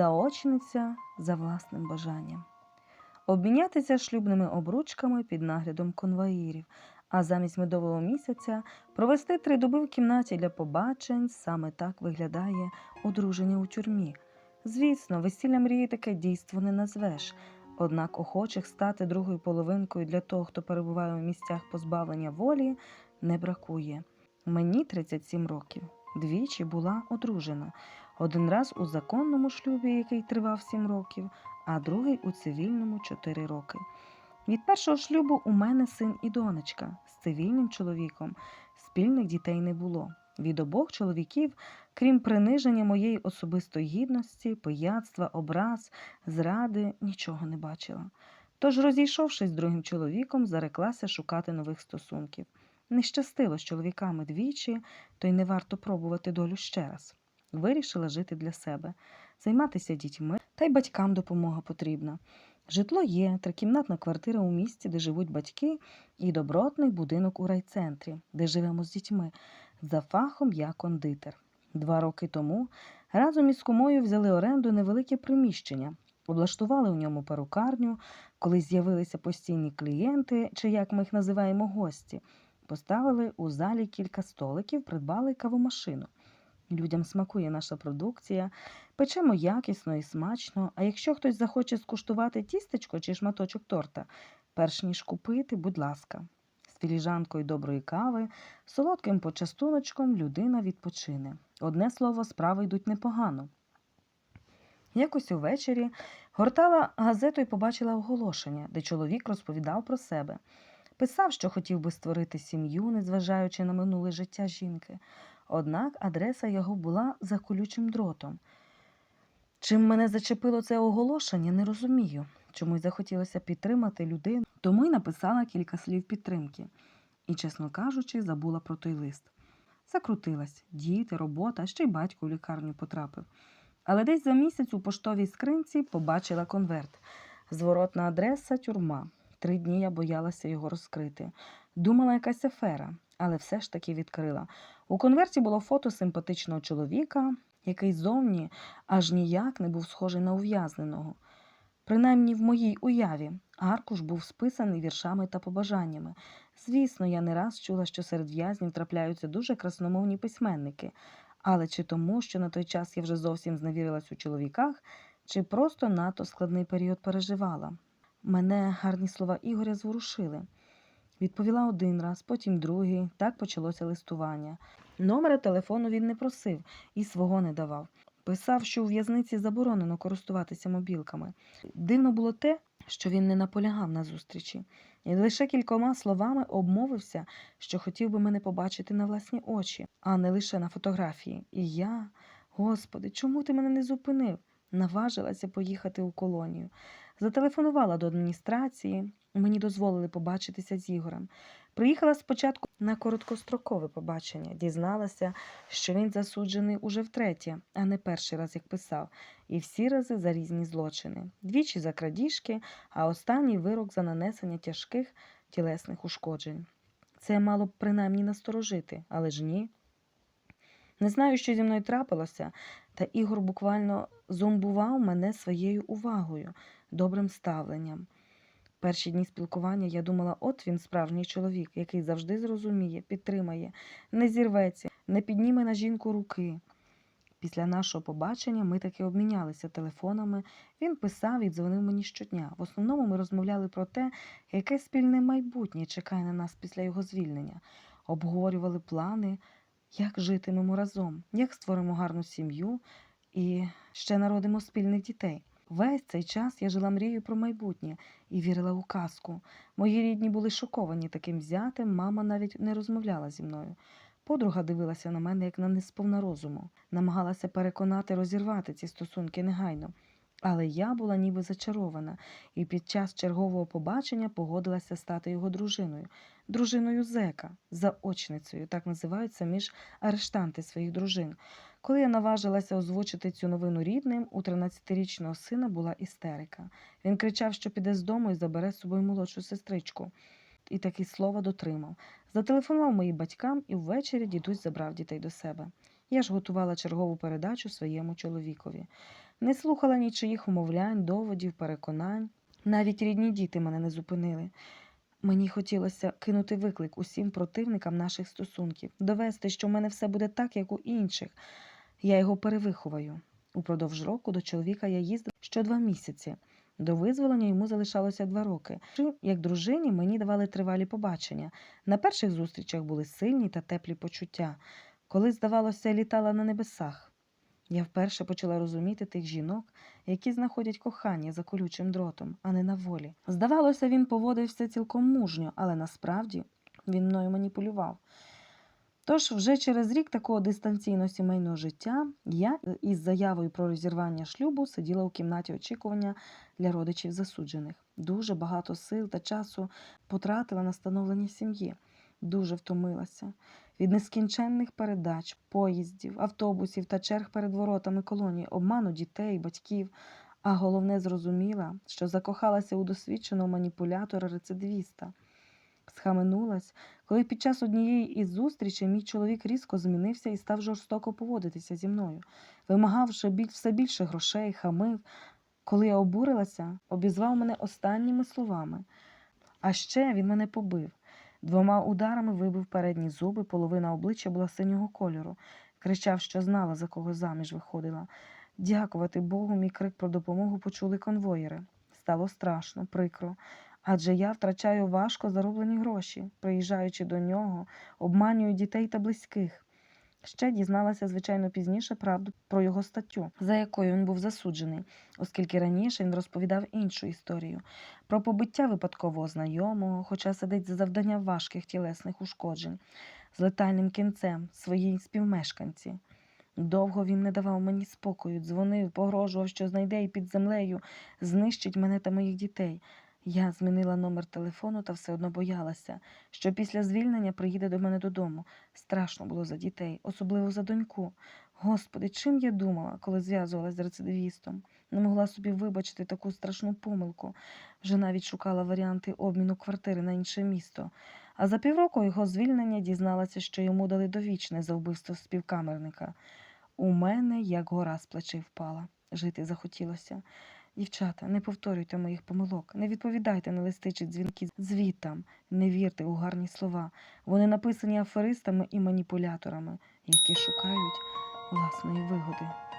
заочниця за власним бажанням. Обмінятися шлюбними обручками під наглядом конвоїрів, а замість медового місяця провести три доби в кімнаті для побачень саме так виглядає одруження у тюрмі. Звісно, весілля мрії таке дійство не назвеш. Однак охочих стати другою половинкою для того, хто перебуває у місцях позбавлення волі, не бракує. Мені 37 років. Двічі була одружена. Один раз у законному шлюбі, який тривав 7 років, а другий у цивільному 4 роки. Від першого шлюбу у мене син і донечка з цивільним чоловіком. Спільних дітей не було. Від обох чоловіків, крім приниження моєї особистої гідності, пияцтва, образ, зради, нічого не бачила. Тож, розійшовшись з другим чоловіком, зареклася шукати нових стосунків. Не щастило з чоловіками двічі, то й не варто пробувати долю ще раз. Вирішила жити для себе, займатися дітьми, та й батькам допомога потрібна. Житло є, трикімнатна квартира у місті, де живуть батьки, і добротний будинок у райцентрі, де живемо з дітьми. За фахом я кондитер. Два роки тому разом із кумою взяли оренду невелике приміщення, облаштували у ньому перукарню, коли з'явилися постійні клієнти, чи як ми їх називаємо гості. Поставили у залі кілька столиків, придбали кавомашину. Людям смакує наша продукція, печемо якісно і смачно. А якщо хтось захоче скуштувати тістечко чи шматочок торта, перш ніж купити, будь ласка, з філіжанкою доброї кави, солодким почастуночком людина відпочине. Одне слово, справи йдуть непогано. Якось увечері гортала газету і побачила оголошення, де чоловік розповідав про себе. Писав, що хотів би створити сім'ю, незважаючи на минуле життя жінки. Однак адреса його була за колючим дротом. Чим мене зачепило це оголошення, не розумію. Чомусь захотілося підтримати людину, тому й написала кілька слів підтримки. І, чесно кажучи, забула про той лист. Закрутилась діти, робота, ще й батько у лікарню потрапив. Але десь за місяць у поштовій скринці побачила конверт. Зворотна адреса тюрма. Три дні я боялася його розкрити. Думала, якась афера, але все ж таки відкрила. У конверті було фото симпатичного чоловіка, який зовні аж ніяк не був схожий на ув'язненого. Принаймні в моїй уяві аркуш був списаний віршами та побажаннями. Звісно, я не раз чула, що серед в'язнів трапляються дуже красномовні письменники, але чи тому, що на той час я вже зовсім зневірилась у чоловіках, чи просто надто складний період переживала. Мене гарні слова Ігоря зворушили. Відповіла один раз, потім другий. Так почалося листування. Номера телефону він не просив і свого не давав. Писав, що у в'язниці заборонено користуватися мобілками. Дивно було те, що він не наполягав на зустрічі, і лише кількома словами обмовився, що хотів би мене побачити на власні очі, а не лише на фотографії. І я, господи, чому ти мене не зупинив? Наважилася поїхати у колонію. Зателефонувала до адміністрації, мені дозволили побачитися з Ігорем. Приїхала спочатку на короткострокове побачення, дізналася, що він засуджений уже втретє, а не перший раз, як писав, і всі рази за різні злочини. Двічі за крадіжки, а останній вирок за нанесення тяжких тілесних ушкоджень. Це мало б принаймні насторожити, але ж ні. Не знаю, що зі мною трапилося, та Ігор буквально зомбував мене своєю увагою, добрим ставленням. Перші дні спілкування я думала, от він справжній чоловік, який завжди зрозуміє, підтримає, не зірветься, не підніме на жінку руки. Після нашого побачення ми таки обмінялися телефонами. Він писав і дзвонив мені щодня. В основному ми розмовляли про те, яке спільне майбутнє чекає на нас після його звільнення. Обговорювали плани, як житимемо разом, як створимо гарну сім'ю і ще народимо спільних дітей. Весь цей час я жила мрією про майбутнє і вірила у казку. Мої рідні були шоковані таким взятим, мама навіть не розмовляла зі мною. Подруга дивилася на мене як на несповна розуму, намагалася переконати розірвати ці стосунки негайно. Але я була ніби зачарована, і під час чергового побачення погодилася стати його дружиною, дружиною зека, заочницею, так називають самі ж арештанти своїх дружин. Коли я наважилася озвучити цю новину рідним, у 13-річного сина була істерика. Він кричав, що піде з дому і забере з собою молодшу сестричку. І такі слова дотримав. Зателефонував моїм батькам, і ввечері дідусь забрав дітей до себе. Я ж готувала чергову передачу своєму чоловікові. Не слухала нічиїх умовлянь, доводів, переконань. Навіть рідні діти мене не зупинили. Мені хотілося кинути виклик усім противникам наших стосунків, довести, що в мене все буде так, як у інших. Я його перевиховаю. Упродовж року до чоловіка я їздила що два місяці. До визволення йому залишалося два роки. Як дружині мені давали тривалі побачення. На перших зустрічах були сильні та теплі почуття. Коли, здавалося, літала на небесах. Я вперше почала розуміти тих жінок, які знаходять кохання за колючим дротом, а не на волі. Здавалося, він поводився цілком мужньо, але насправді він мною маніпулював. Тож вже через рік такого дистанційного сімейного життя я із заявою про розірвання шлюбу сиділа у кімнаті очікування для родичів засуджених. Дуже багато сил та часу потратила на становлення сім'ї. Дуже втомилася від нескінченних передач, поїздів, автобусів та черг перед воротами колонії, обману дітей, батьків. А головне зрозуміла, що закохалася у досвідченого маніпулятора-рецидивіста. Схаменулась, коли під час однієї із зустрічей мій чоловік різко змінився і став жорстоко поводитися зі мною, вимагав ще біль- все більше грошей, хамив. Коли я обурилася, обізвав мене останніми словами. А ще він мене побив. Двома ударами вибив передні зуби, половина обличчя була синього кольору. Кричав, що знала, за кого заміж виходила. Дякувати Богу, мій крик про допомогу почули конвоїри. Стало страшно, прикро. Адже я втрачаю важко зароблені гроші, приїжджаючи до нього, обманюю дітей та близьких. Ще дізналася, звичайно, пізніше правду про його статтю, за якою він був засуджений, оскільки раніше він розповідав іншу історію про побиття випадкового знайомого, хоча сидить за завдання важких тілесних ушкоджень, з летальним кінцем своїй співмешканці. Довго він не давав мені спокою, дзвонив, погрожував, що знайде і під землею, знищить мене та моїх дітей. Я змінила номер телефону та все одно боялася, що після звільнення приїде до мене додому. Страшно було за дітей, особливо за доньку. Господи, чим я думала, коли зв'язувалася з рецидивістом? Не могла собі вибачити таку страшну помилку. Вже навіть шукала варіанти обміну квартири на інше місто. А за півроку його звільнення дізналася, що йому дали довічне за вбивство співкамерника. У мене як гора з плечей впала. Жити захотілося. Дівчата, не повторюйте моїх помилок, не відповідайте на листи чи дзвінки звітам, не вірте у гарні слова. Вони написані аферистами і маніпуляторами, які шукають власної вигоди.